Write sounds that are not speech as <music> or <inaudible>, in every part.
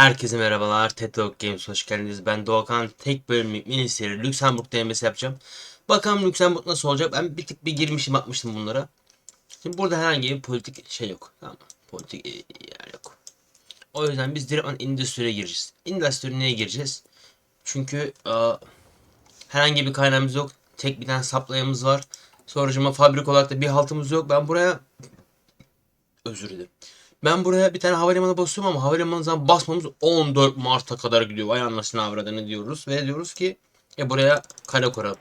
Herkese merhabalar. TED Games hoş geldiniz. Ben Doğukan. Tek bölümlük mini seri Lüksemburg denemesi yapacağım. Bakalım Lüksemburg nasıl olacak? Ben bir tık bir girmişim atmıştım bunlara. Şimdi burada herhangi bir politik şey yok. Tamam? Politik e, yer yok. O yüzden biz direkt endüstriye gireceğiz. Endüstriye neye gireceğiz? Çünkü e, herhangi bir kaynağımız yok. Tek bir tane saplayımız var. Sonracıma fabrik olarak da bir haltımız yok. Ben buraya özür dilerim. Ben buraya bir tane havalimanı basıyorum ama havalimanından basmamız 14 Mart'a kadar gidiyor. Vay anasını avradını diyoruz. Ve diyoruz ki e buraya kale kuralım.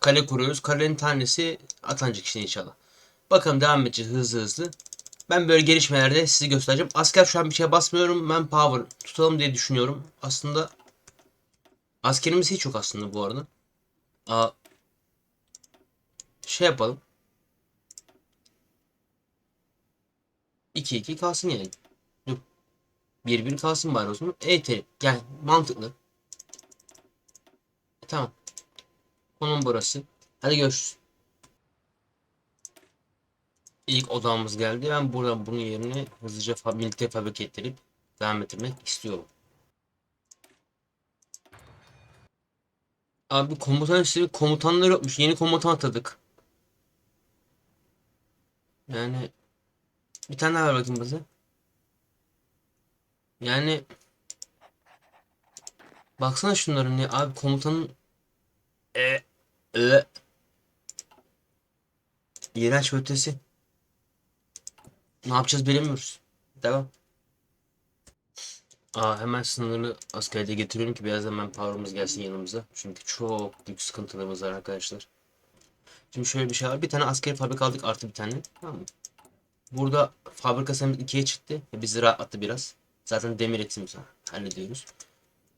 Kale kuruyoruz. Kalenin tanesi Atancık işte inşallah. Bakalım devam edeceğiz hızlı hızlı. Ben böyle gelişmelerde sizi göstereceğim. Asker şu an bir şeye basmıyorum. Manpower tutalım diye düşünüyorum. Aslında askerimiz hiç yok aslında bu arada. Aa, şey yapalım. 2-2 kalsın yani. Dur. 1-1 kalsın bari o zaman. Evet. Yani mantıklı. E, tamam. Konum burası. Hadi görüşürüz. İlk odamız geldi. Ben buradan bunun yerine hızlıca fa birlikte fabrik ettirip devam ettirmek istiyorum. Abi komutan işte komutanlar yokmuş. Yeni komutan atadık. Yani bir tane daha ver bakayım bize. Yani baksana şunların ne abi komutanın e e iğrenç ötesi. Ne yapacağız bilemiyoruz. Devam. Aa, hemen sınırlı askerde getiriyorum ki biraz hemen power'ımız gelsin yanımıza. Çünkü çok büyük sıkıntılarımız var arkadaşlar. Şimdi şöyle bir şey var. Bir tane askeri fabrika aldık artı bir tane. Tamam mı? Burada fabrika sayımız ikiye çıktı. Bizi rahatlattı biraz. Zaten demir etimizi hallediyoruz.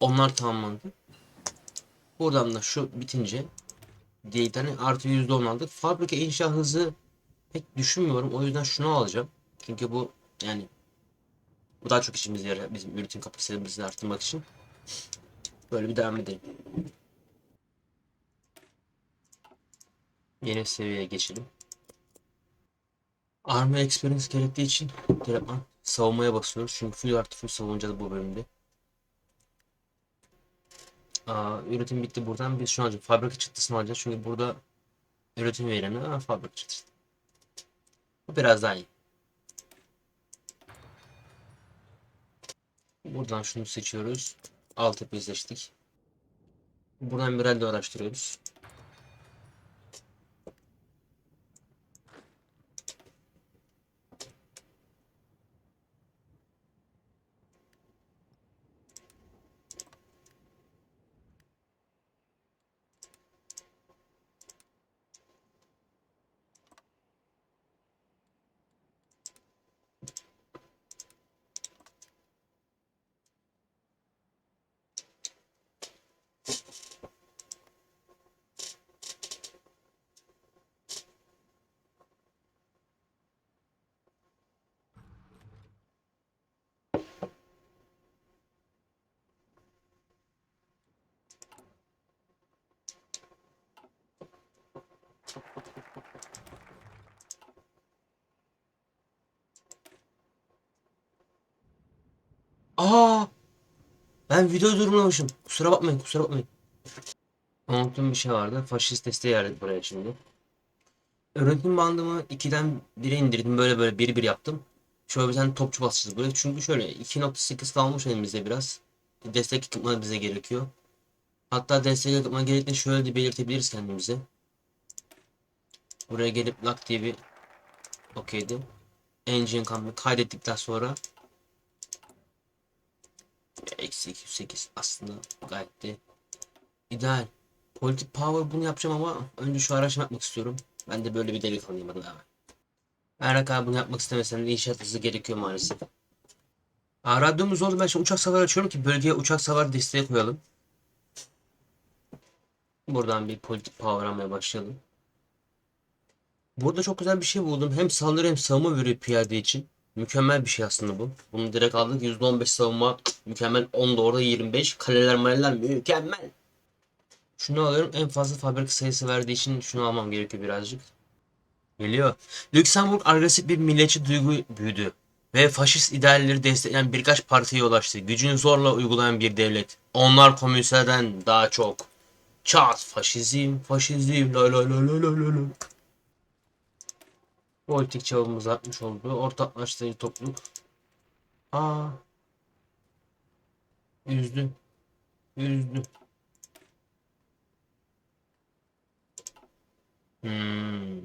Onlar tamamlandı. Buradan da şu bitince diye tane artı yüzde on aldık. Fabrika inşa hızı pek düşünmüyorum. O yüzden şunu alacağım. Çünkü bu yani bu daha çok işimize yarar bizim üretim kapasitemizi arttırmak için. Böyle bir devam edelim. Yeni seviyeye geçelim. Army Experience gerektiği için direktman savunmaya basıyoruz. Çünkü full artı full savunacağız bu bölümde. Aa, üretim bitti buradan. Biz şu an fabrika çıktısını alacağız. Çünkü burada üretim veremiyor ama fabrika çıktısı. Bu biraz daha iyi. Buradan şunu seçiyoruz. Altyapıyı seçtik. Buradan bir halde araştırıyoruz. Aa! Ben video durumlamışım. Kusura bakmayın, kusura bakmayın. Unuttuğum bir şey vardı. Faşist desteği verdik buraya şimdi. Öğretim bandımı 2'den 1'e indirdim. Böyle böyle 1 1 yaptım. Şöyle bir tane topçu basacağız buraya. Çünkü şöyle 2.8 kalmış elimizde biraz. Destek ekipmanı bize gerekiyor. Hatta destek ekipmanı gerektiğini şöyle de belirtebiliriz kendimize. Buraya gelip lak diye bir okeydi. Engine kampı kaydettikten sonra Eksi 208 aslında gayet de ideal. Politik power bunu yapacağım ama önce şu araştırma yapmak istiyorum. Ben de böyle bir delikanlıyım hadi abi. Her kadar bunu yapmak istemesem de inşaat hızı gerekiyor maalesef. Aa, radyomuz oldu ben şimdi uçak savar açıyorum ki bölgeye uçak savar desteği koyalım. Buradan bir politik power almaya başlayalım. Burada çok güzel bir şey buldum. Hem saldırı hem savunma veriyor piyade için. Mükemmel bir şey aslında bu. Bunu direkt aldık. %15 savunma mükemmel. 10 da orada 25. Kaleler maleler mükemmel. Şunu alıyorum. En fazla fabrika sayısı verdiği için şunu almam gerekiyor birazcık. Geliyor. Lüksemburg agresif bir milliyetçi duygu büyüdü. ve faşist idealleri destekleyen birkaç partiye ulaştı. Gücünü zorla uygulayan bir devlet. Onlar komünistlerden daha çok. Çat faşizm, faşizm, la la la la la la. Politik çabamız artmış oldu. Ortaklaştırıcı topluluk. Aa. Üzdü. Üzdü. Hmm.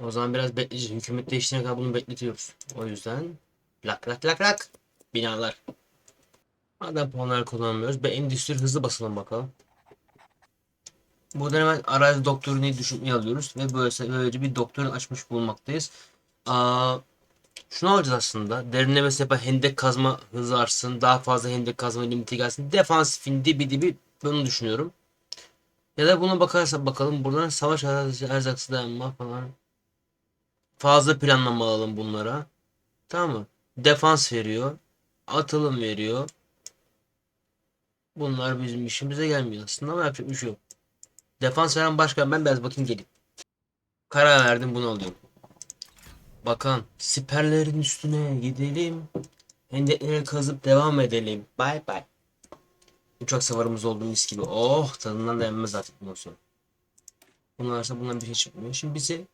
O zaman biraz bekleyeceğiz. Hükümet değiştirene kadar bunu bekletiyoruz. O yüzden lak lak lak lak binalar. Madem puanlar kullanmıyoruz. Be endüstri hızlı basalım bakalım. Buradan hemen arazi doktorunu düşünmeye alıyoruz ve böylece, böylece bir doktorun açmış bulunmaktayız. Aa, şunu alacağız aslında. Derinleme sepa hendek kazma hızı artsın. Daha fazla hendek kazma limiti gelsin. Defansifin dibi dibi bunu düşünüyorum. Ya da buna bakarsak bakalım buradan savaş erzaksı dayanma falan. Fazla planlama alalım bunlara. Tamam mı? Defans veriyor. Atılım veriyor. Bunlar bizim işimize gelmiyor aslında ama yapacak bir şey yok. Defans veren başkan ben biraz bakayım geleyim. Karar verdim bunu alıyorum. Bakan siperlerin üstüne gidelim. Hendekleri kazıp devam edelim. Bay bay. Uçak savarımız oldu mis gibi. Oh tadından da yenmez artık bundan sonra. Bunlarsa bundan bir şey çıkmıyor. Şimdi bize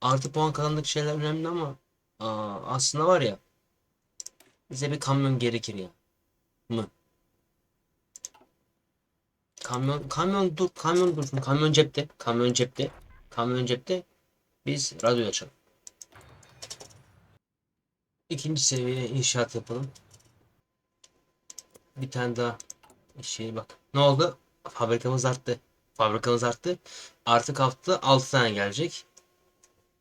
artı puan kazandık şeyler önemli ama aa, aslında var ya bize bir kamyon gerekir ya. Mı? Kamyon, kamyon dur, kamyon dursun. Kamyon cepte, kamyon cepte, kamyon cepte. Biz radyo açalım. İkinci seviye inşaat yapalım. Bir tane daha şey bak. Ne oldu? Fabrikamız arttı. Fabrikamız arttı. Artık hafta 6 tane gelecek.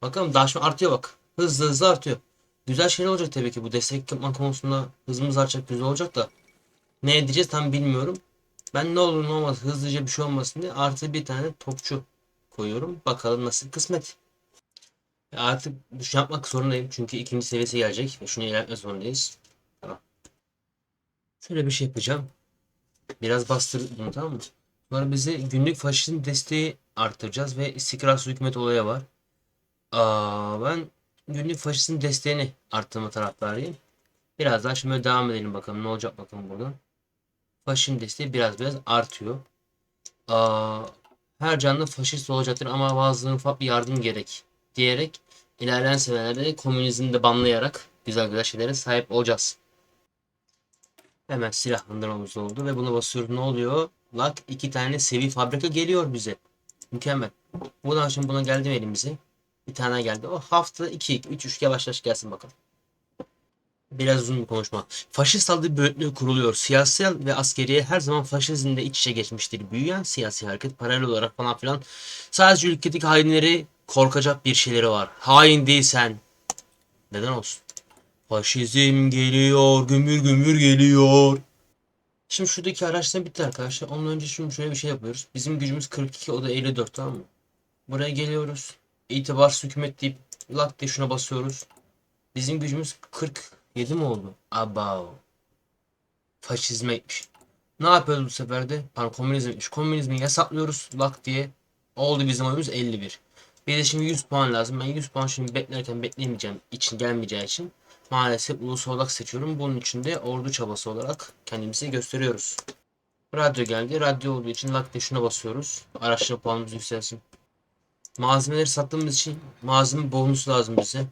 Bakalım daha artıyor bak. Hızlı hızlı artıyor. Güzel şeyler olacak tabii ki bu destek yapma konusunda hızımız artacak güzel olacak da. Ne edeceğiz tam bilmiyorum. Ben ne olur ne olmaz hızlıca bir şey olmasın diye artı bir tane topçu koyuyorum. Bakalım nasıl kısmet. Artık düşün yapmak zorundayım çünkü ikinci seviyesi gelecek şunu ilerletme zorundayız. Tamam. Şöyle bir şey yapacağım. Biraz bastır bunu tamam mı? Sonra bize günlük faşizm desteği artıracağız ve istikrarsız hükümet olayı var. Aa, ben günlük faşizm desteğini arttırma taraftarıyım. Biraz daha şimdi devam edelim bakalım ne olacak bakalım buradan. Faşizm desteği biraz biraz artıyor. Her canlı faşist olacaktır ama bazılarına ufak bir yardım gerek diyerek ilerleyen seviyelerde komünizmi de banlayarak güzel güzel şeylere sahip olacağız. Hemen silahlandırmamız oldu ve buna basıyoruz. Ne oluyor? Lak iki tane sevi fabrika geliyor bize. Mükemmel. Buradan şimdi buna geldi mi elimize? Bir tane geldi. O hafta 2 3 3 yavaş yavaş gelsin bakalım. Biraz uzun bir konuşma. Faşist saldırı bölüklüğü kuruluyor. Siyasal ve askeriye her zaman faşizmle iç içe geçmiştir. Büyüyen siyasi hareket paralel olarak falan filan. Sadece ülkedeki hainleri korkacak bir şeyleri var. Hain değilsen. Neden olsun? Faşizm geliyor, gümür gümür geliyor. Şimdi şuradaki araçlar bitti arkadaşlar. Ondan önce şimdi şöyle bir şey yapıyoruz. Bizim gücümüz 42, o da 54 tamam mı? Buraya geliyoruz. İtibarsız hükümet deyip lak diye şuna basıyoruz. Bizim gücümüz 47 mi oldu? Abav. Faşizme gitmiş. Ne yapıyoruz bu sefer de? Pardon komünizm gitmiş. Komünizmi yasaklıyoruz lak diye. Oldu bizim oyumuz 51. Bir de şimdi 100 puan lazım. Ben 100 puan şimdi beklerken bekleyemeyeceğim için gelmeyeceği için maalesef ulus olarak seçiyorum. Bunun için de ordu çabası olarak kendimizi gösteriyoruz. Radyo geldi. Radyo olduğu için lak diye şuna basıyoruz. Araçlı puanımız yükselsin. Malzemeleri sattığımız için malzeme bonusu lazım bize.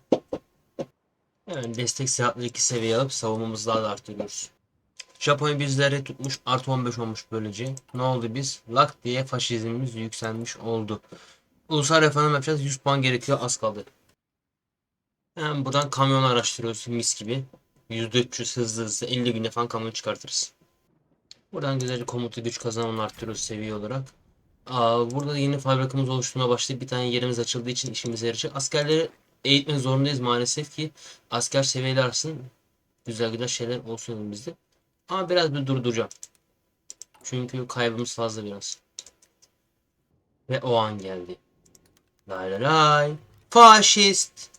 Evet destek silahları 2 seviye alıp savunmamızı daha da arttırıyoruz. Japonya bizlere tutmuş artı 15 olmuş böylece. Ne oldu biz? Lak diye faşizmimiz yükselmiş oldu. Ulusal referandum yapacağız. 100 puan gerekiyor. Az kaldı. Hemen buradan kamyon araştırıyoruz mis gibi. %300 hızlı hızlı 50 günde falan kamyon çıkartırız. Buradan güzelce komuta güç kazanımını arttırıyoruz seviye olarak. Aa, burada yeni fabrikamız oluşturmaya başladı. Bir tane yerimiz açıldığı için işimize yarayacak. Askerleri eğitmek zorundayız maalesef ki asker seviyeleri artsın. Güzel güzel şeyler olsun elimizde. Ama biraz bir durduracağım. Çünkü kaybımız fazla biraz. Ve o an geldi. Lay lay lay. Faşist.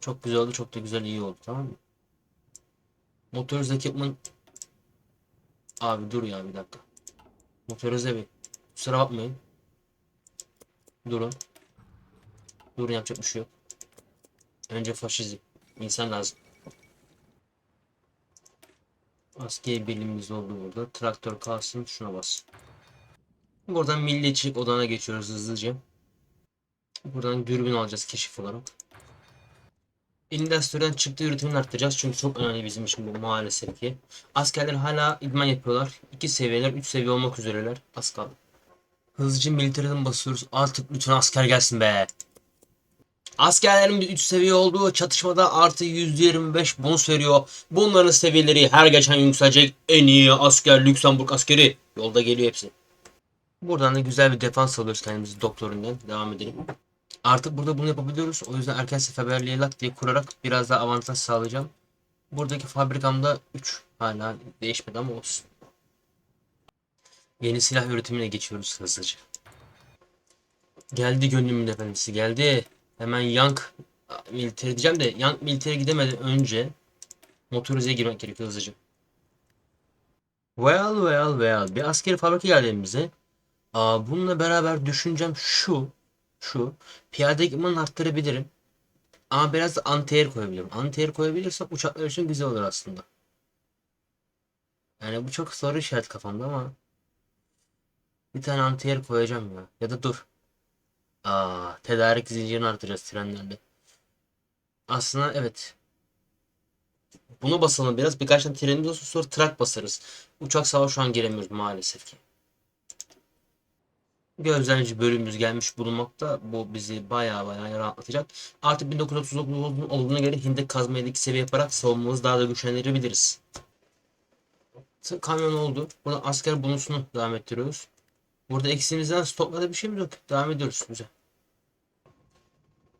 Çok güzel oldu. Çok da güzel iyi oldu. Tamam mı? Motorize equipment. Abi dur ya bir dakika. Motorize bir. Kusura bakmayın. Durun. Durun yapacak bir şey yok. Önce faşizm. İnsan lazım. Askeri birimimiz oldu burada. Traktör kalsın. Şuna bas. Buradan milliyetçilik odana geçiyoruz hızlıca. Buradan dürbün alacağız keşif olarak. Endüstriden çıktığı üretimini arttıracağız çünkü çok önemli bizim için bu maalesef ki. Askerler hala idman yapıyorlar. 2 seviyeler, 3 seviye olmak üzereler. Az kaldı. Hızlıca militeriden basıyoruz. Artık lütfen asker gelsin be. Askerlerimiz 3 seviye olduğu çatışmada artı %25 bonus veriyor. Bunların seviyeleri her geçen yükselecek. En iyi asker Lüksemburg askeri. Yolda geliyor hepsi. Buradan da güzel bir defans alıyoruz kendimizi doktorundan. Devam edelim. Artık burada bunu yapabiliyoruz. O yüzden erken seferberliğe lak diye kurarak biraz daha avantaj sağlayacağım. Buradaki fabrikamda 3 hala değişmedi ama olsun. Yeni silah üretimine geçiyoruz hızlıca. Geldi gönlümün efendisi geldi. Hemen Yank militeri diyeceğim de Yank militeri gidemeden önce motorizeye girmek gerekiyor hızlıca. Well well well bir askeri fabrika geldi elimize. Aa, bununla beraber düşüncem şu. Şu. Piyade ekipmanı arttırabilirim. Ama biraz da anti-air koyabilirim. Anti-air koyabilirsem uçaklar için güzel olur aslında. Yani bu çok soru işaret kafamda ama bir tane anti-air koyacağım ya. Ya da dur. Aa, tedarik zincirini artıracağız trenlerle. Aslında evet. Bunu basalım biraz. Birkaç tane trenimiz olsun sonra trak basarız. Uçak savaşı şu an giremiyoruz maalesef ki. Gözlemci bölümümüz gelmiş bulunmakta. Bu bizi baya baya rahatlatacak. Artık 1939 olduğuna göre Hind'e kazmayı iki seviye yaparak savunmamızı daha da güçlendirebiliriz. Kamyon oldu. Burada asker bonusunu devam ettiriyoruz. Burada eksiğimizden stoklarda bir şey mi yok? Devam ediyoruz. Güzel.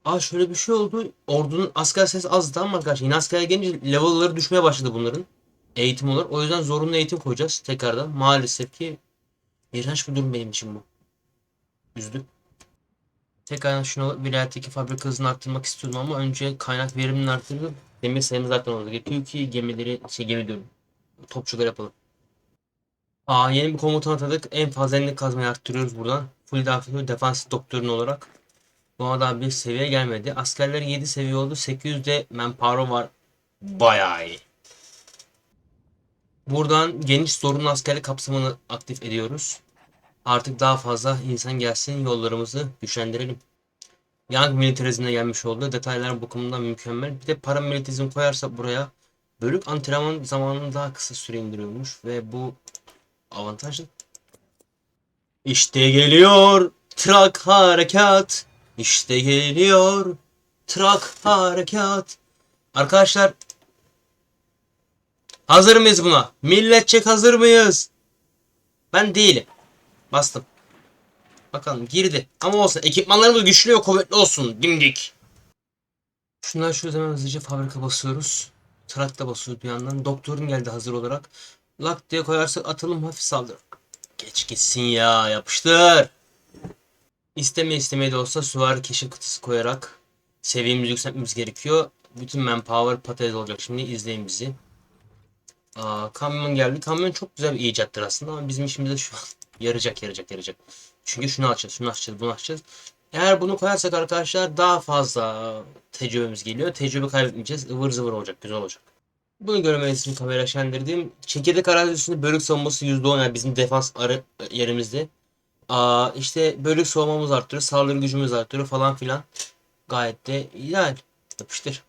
Aa şöyle bir şey oldu. Ordunun asker sayısı azdı ama arkadaşlar yine asker gelince level'ları düşmeye başladı bunların. Eğitim olarak. O yüzden zorunlu eğitim koyacağız tekrardan. Maalesef ki iğrenç bir durum benim için bu. Üzdü. Tekrardan şunu vilayetteki fabrika hızını arttırmak istiyordum ama önce kaynak verimini arttırdım. Demir sayımız zaten. Gerekiyor ki gemileri, şey gemi diyorum. Topçular yapalım. Aa yeni bir komutan atadık. En fazla elini kazmayı arttırıyoruz buradan. Full defans defans doktorun olarak. Bu adam bir seviye gelmedi. Askerler 7 seviye oldu. 800'de manpower var. Bayağı iyi. Buradan geniş zorunlu askerlik kapsamını aktif ediyoruz. Artık daha fazla insan gelsin yollarımızı güçlendirelim. Young militarizmine gelmiş oldu. Detaylar bakımından mükemmel. Bir de paramilitarizm koyarsa buraya bölük antrenman zamanını daha kısa süre indiriyormuş ve bu avantajlı. İşte geliyor trak harekat. İşte geliyor trak harekat. Arkadaşlar hazır mıyız buna? Milletçek hazır mıyız? Ben değilim. Bastım. Bakalım girdi. Ama olsun. Ekipmanlarımız güçlü ve kuvvetli olsun. Dimdik. Şunlar şu hemen hızlıca fabrika basıyoruz. Trakta basıyoruz bir yandan. Doktorun geldi hazır olarak. Lak diye koyarsak atalım hafif saldır. Geç gitsin ya. Yapıştır. İsteme istemeye de olsa süvari keşif kutusu koyarak seviyemizi yükseltmemiz gerekiyor. Bütün manpower patates olacak şimdi. izleyin bizi. Aa, kamyon geldi. Kamyon çok güzel bir icattır aslında ama bizim işimizde şu an <laughs> yarayacak yarayacak yarayacak. Çünkü şunu açacağız, şunu açacağız, bunu açacağız. Eğer bunu koyarsak arkadaşlar daha fazla tecrübemiz geliyor. Tecrübe kaybetmeyeceğiz. ıvır zıvır olacak, güzel olacak. Bunu görmeniz için kamera şendirdim. Çekirdek arazi üstünde bölük savunması %10 yani bizim defans arı yerimizde. Aa, işte bölük savunmamız artırıyor, saldırı gücümüz artırıyor falan filan. Gayet de ideal. Yapıştır.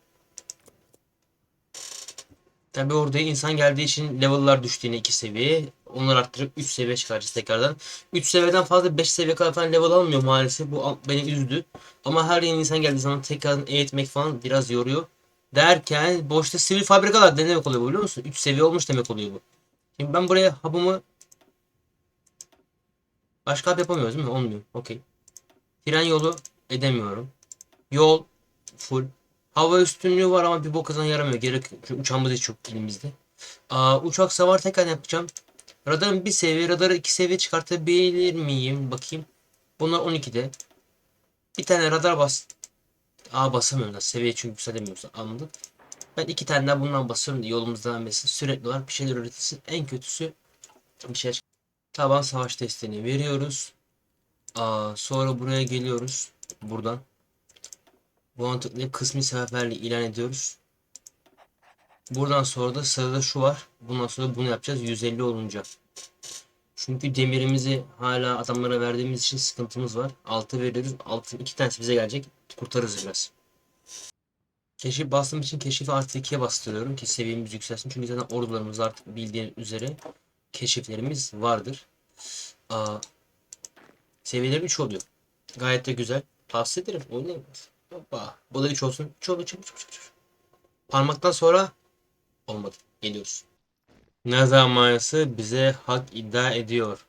Tabi orada insan geldiği için level'lar düştüğüne 2 seviye. Onları arttırıp 3 seviye çıkaracağız tekrardan. 3 seviyeden fazla 5 seviye kadar falan level almıyor maalesef. Bu beni üzdü. Ama her yeni insan geldiği zaman tekrardan eğitmek falan biraz yoruyor. Derken boşta sivil fabrikalar ne demek oluyor biliyor musun? 3 seviye olmuş demek oluyor bu. Şimdi ben buraya hub'ımı Başka hub yapamıyoruz değil mi? Olmuyor. Okey. Tren yolu edemiyorum. Yol full. Hava üstünlüğü var ama bir bokazan yaramıyor. Gerek çünkü uçağımız hiç yok elimizde. Aa, uçak savar tekrar yapacağım. Radarın bir seviye, radarı iki seviye çıkartabilir miyim? Bakayım. Bunlar 12'de. Bir tane radar bas. Aa basamıyorum da seviye çünkü yükselemiyoruz. Anladık. Ben iki tane daha bundan basıyorum da yolumuzdan devam Sürekli olarak bir şeyler üretilsin. En kötüsü bir şey Taban savaş testini veriyoruz. Aa, sonra buraya geliyoruz. Buradan. Buna tıklayıp kısmi seferberliği ilan ediyoruz. Buradan sonra da sırada şu var. Bundan sonra bunu yapacağız 150 olunca. Çünkü demirimizi hala adamlara verdiğimiz için sıkıntımız var. 6 veriyoruz. 6 iki tanesi bize gelecek. Kurtarırız biraz. Keşif bastığım için keşifi artı 2'ye bastırıyorum ki seviyemiz yükselsin. Çünkü zaten ordularımız artık bildiğin üzere keşiflerimiz vardır. Aa, seviyeleri 3 oluyor. Gayet de güzel. Tavsiye ederim. Oynayın. Hoppa. Bu da 3 olsun. 3 oldu. Çabuk çabuk çabuk. Parmaktan sonra olmadı. Geliyoruz. Ne zamansı bize hak iddia ediyor.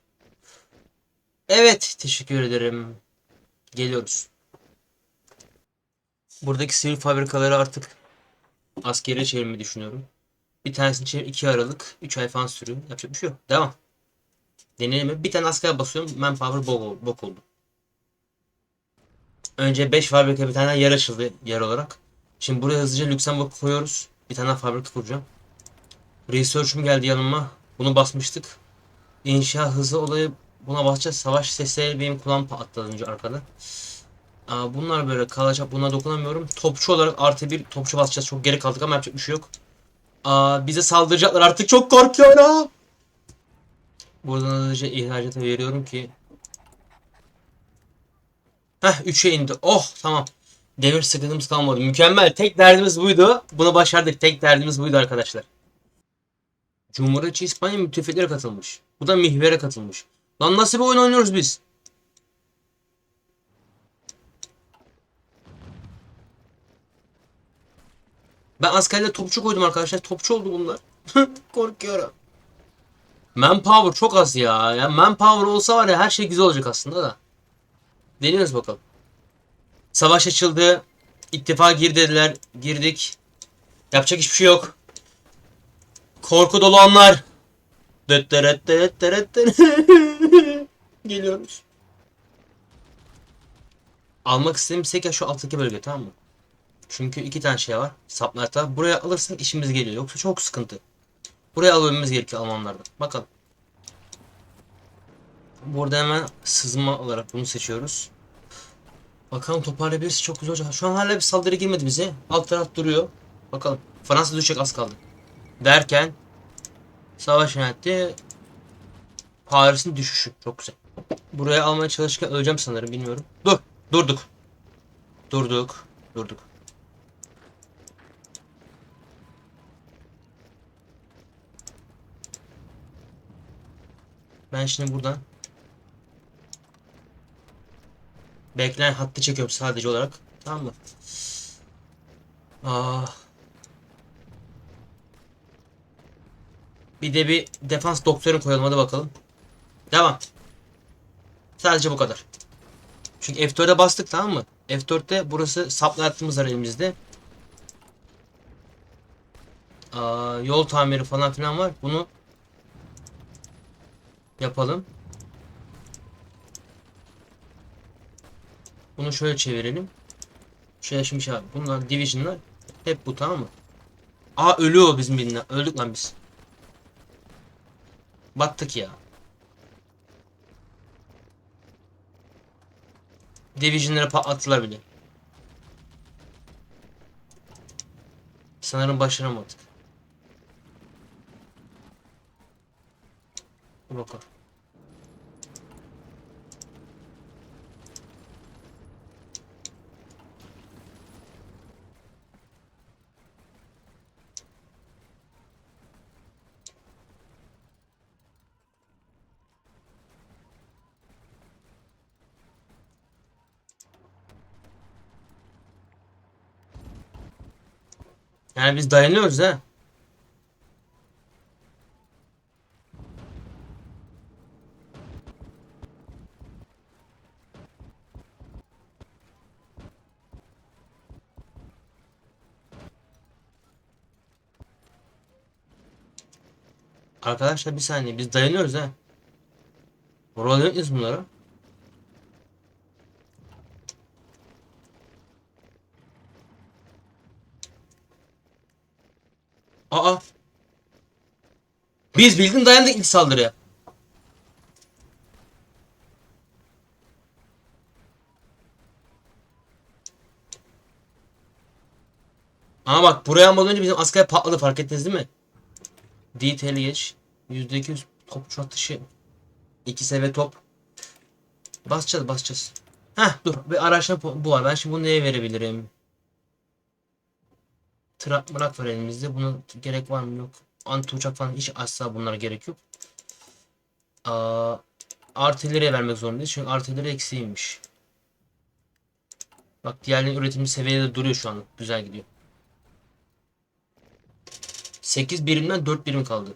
Evet. Teşekkür ederim. Geliyoruz. Buradaki sivil fabrikaları artık askere çevirmeyi düşünüyorum. Bir tanesini çevir 2 Aralık 3 ay falan sürüyor. Yapacak bir şey yok. Devam. Deneyelim mi? Bir tane asker basıyorum. Manpower bok, bok oldu. Önce 5 fabrika bir tane yer açıldı yer olarak. Şimdi buraya hızlıca Luxemburg koyuyoruz. Bir tane fabrika kuracağım. Research'um geldi yanıma. Bunu basmıştık. İnşa hızı olayı buna basacağız. Savaş sesleri benim kulağım patladı önce arkada. Bunlar böyle kalacak. Buna dokunamıyorum. Topçu olarak artı bir topçu basacağız. Çok geri kaldık ama yapacak bir şey yok. Aa, bize saldıracaklar artık. Çok korkuyorum. Buradan hızlıca ihracata veriyorum ki. Heh 3'e indi. Oh tamam. Demir sıkıntımız kalmadı. Mükemmel. Tek derdimiz buydu. Bunu başardık. Tek derdimiz buydu arkadaşlar. Cumhuriyetçi İspanya müttefiklere katılmış. Bu da mihvere katılmış. Lan nasıl bir oyun oynuyoruz biz? Ben askerle topçu koydum arkadaşlar. Topçu oldu bunlar. <laughs> Korkuyorum. Manpower çok az ya. ya. Manpower olsa var ya her şey güzel olacak aslında da. Deniyoruz bakalım. Savaş açıldı. İttifak gir dediler. Girdik. Yapacak hiçbir şey yok. Korku dolu anlar. <laughs> Geliyoruz. Almak istediğim Seka şu alttaki bölge tamam mı? Çünkü iki tane şey var. Saplarda. Buraya alırsak işimiz geliyor. Yoksa çok sıkıntı. Buraya alabilmemiz gerekiyor Almanlardan. Bakalım. Burada hemen sızma olarak bunu seçiyoruz. Bakalım toparlayabiliriz. Çok güzel olacak. Şu an hala bir saldırı girmedi bize. Alt taraf duruyor. Bakalım. Fransa düşecek az kaldı. Derken savaş yönetti. Paris'in düşüşü. Çok güzel. Buraya almaya çalışırken öleceğim sanırım bilmiyorum. Dur. Durduk. Durduk. Durduk. Ben şimdi buradan beklenen hattı çekiyorum sadece olarak. Tamam mı? Ah. Bir de bir defans doktoru koyalım hadi bakalım. Devam. Sadece bu kadar. Çünkü F4'e bastık tamam mı? F4'te burası saplı hattımız var elimizde. Aa, yol tamiri falan filan var. Bunu yapalım. Bunu şöyle çevirelim. Şöyle şimdi şey abi. Bunlar division'lar. Hep bu tamam mı? Aa ölüyor bizim birine. Öldük lan biz. Battık ya. Division'ları patlattılar bile. Sanırım başaramadık. Dur. Yani biz dayanıyoruz ha. Arkadaşlar bir saniye biz dayanıyoruz ha. Rol yapıyoruz bunlara. Aa. Biz bildiğin dayandık ilk saldırıya. Ama bak buraya almadan önce bizim asker patladı fark ettiniz değil mi? Detail geç. %200 topçu atışı. 2 seviye top. Basacağız basacağız. Heh dur bir araçla bu var. Ben şimdi bunu neye verebilirim? Trak mırak var elimizde. Buna gerek var mı yok. Anti uçak falan hiç asla bunlara gerek yok. Aa, artilleriye vermek zorundayız. Çünkü artilleri eksiğiymiş. Bak diğerlerinin üretimi seviyede duruyor şu an. Güzel gidiyor. 8 birimden 4 birim kaldı.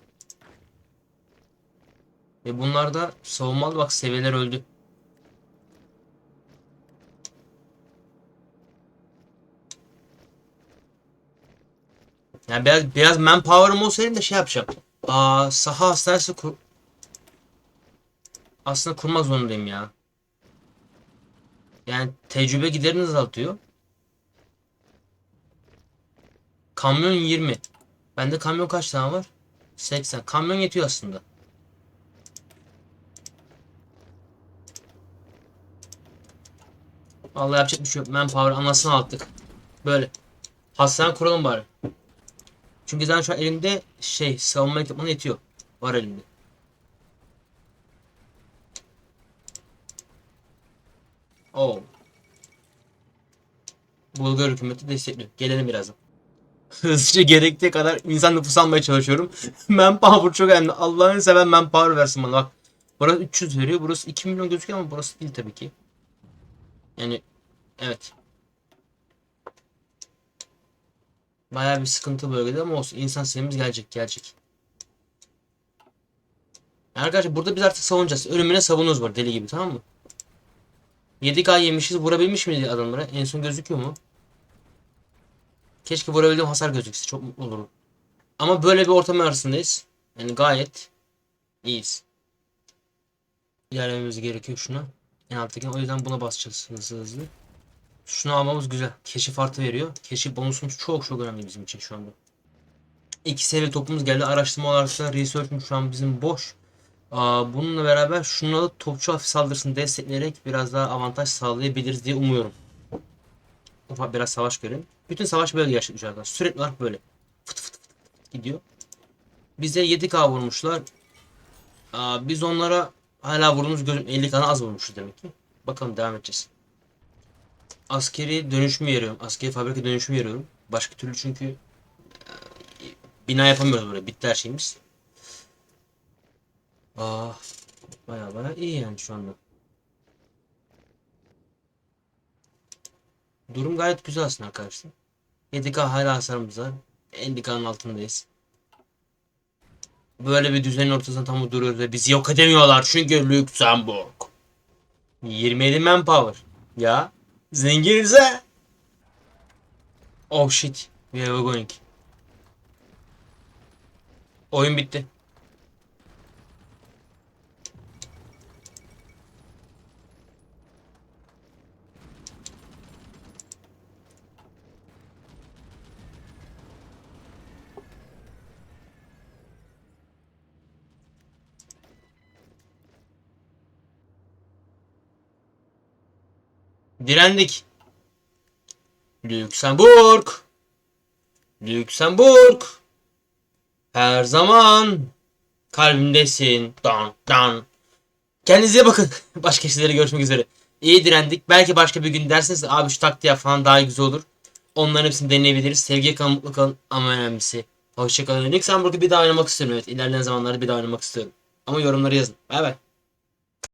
Ve bunlarda savunmalı bak seviyeler öldü. Yani biraz, biraz manpower'ım olsaydı da şey yapacağım. Aa, saha hastanesi kur... Aslında kurmak zorundayım ya. Yani tecrübe giderini azaltıyor. Kamyon 20. Bende kamyon kaç tane var? 80. Kamyon yetiyor aslında. Vallahi yapacak bir şey yok. Manpower anasını attık. Böyle. Hastane kuralım bari. Çünkü zaten şu an elimde şey savunma ekipmanı yetiyor. Var elimde. Oo. Bulgar hükümeti destekliyor. Gelelim birazdan. <laughs> Hızlıca gerektiği kadar insan nüfus almaya çalışıyorum. <laughs> manpower çok önemli. Allah'ını seven manpower versin bana bak. Burası 300 veriyor. Burası 2 milyon gözüküyor ama burası değil tabii ki. Yani evet. Bayağı bir sıkıntı bölgede ama olsun. İnsan sayımız gelecek gelecek. Arkadaşlar burada biz artık savunacağız. Ölümüne savunuz var deli gibi tamam mı? 7K yemişiz. Vurabilmiş miydi adamlara? En son gözüküyor mu? Keşke vurabildiğim hasar gözükse. Çok mutlu olurum. Ama böyle bir ortam arasındayız. Yani gayet iyiyiz. İlerlememiz gerekiyor şuna. En alttaki. O yüzden buna basacağız hızlı hızlı. Şunu almamız güzel. Keşif artı veriyor. Keşif bonusumuz çok çok önemli bizim için şu anda. İki seviye topumuz geldi. Araştırma olarak da research'um şu an bizim boş. Bununla beraber şunu alıp topçu hafif saldırısını destekleyerek biraz daha avantaj sağlayabiliriz diye umuyorum. Ufak biraz savaş görelim. Bütün savaş böyle gerçekleşiyor arkadaşlar. Sürekli olarak böyle. Fıt fıt fıt gidiyor. Bize 7K vurmuşlar. Biz onlara hala vurduğumuz gözüm 50 kana az vurmuşuz demek ki. Bakalım devam edeceğiz. Askeri dönüşümü veriyorum. Askeri fabrika dönüşümü veriyorum. Başka türlü çünkü e, bina yapamıyoruz böyle. Bitti her şeyimiz. Aa, baya baya iyi yani şu anda. Durum gayet güzel aslında arkadaşlar. 7K hala hasarımız var. 50K'nın altındayız. Böyle bir düzenin ortasında tam duruyoruz ve bizi yok edemiyorlar çünkü Luxemburg. 27 manpower. Ya zenginiz ha. Oh shit. We have a going. Oyun bitti. Direndik. Lüksemburg. Lüksemburg. Her zaman kalbimdesin. Dan dan. Kendinize bakın. <laughs> Başka şeylere görüşmek üzere. İyi direndik. Belki başka bir gün derseniz abi şu taktiği falan daha güzel olur. Onların hepsini deneyebiliriz. Sevgiye kalın, mutlu kalın ama önemlisi. Hoşçakalın. Lüksemburg'u bir daha oynamak istiyorum. Evet ilerleyen zamanlarda bir daha oynamak istiyorum. Ama yorumları yazın. Bay bay.